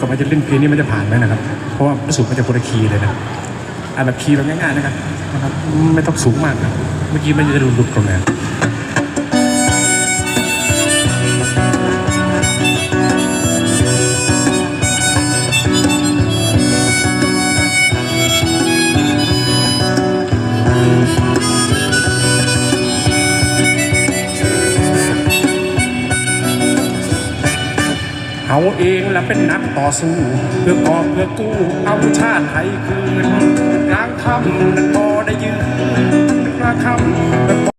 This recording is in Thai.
ก็ไม่จะเล่นเพลงนี้มันจะผ่านไหมนะครับ เพราะว่ารู้สึกมันจะคนละคีย์เลยนะอ่านแบบคีย์แบบง่ายๆนะครับนะครับ ไม่ต้องสูงมากนะเมื่อกี้มันจะหลุดๆตรงไหน เอาเองและเป็นนักต่อสู้ เพื่อกอบเพื่อกู้เอาชาติไทยคืนกลางคำนั้นพอได้ยืนกลางคำ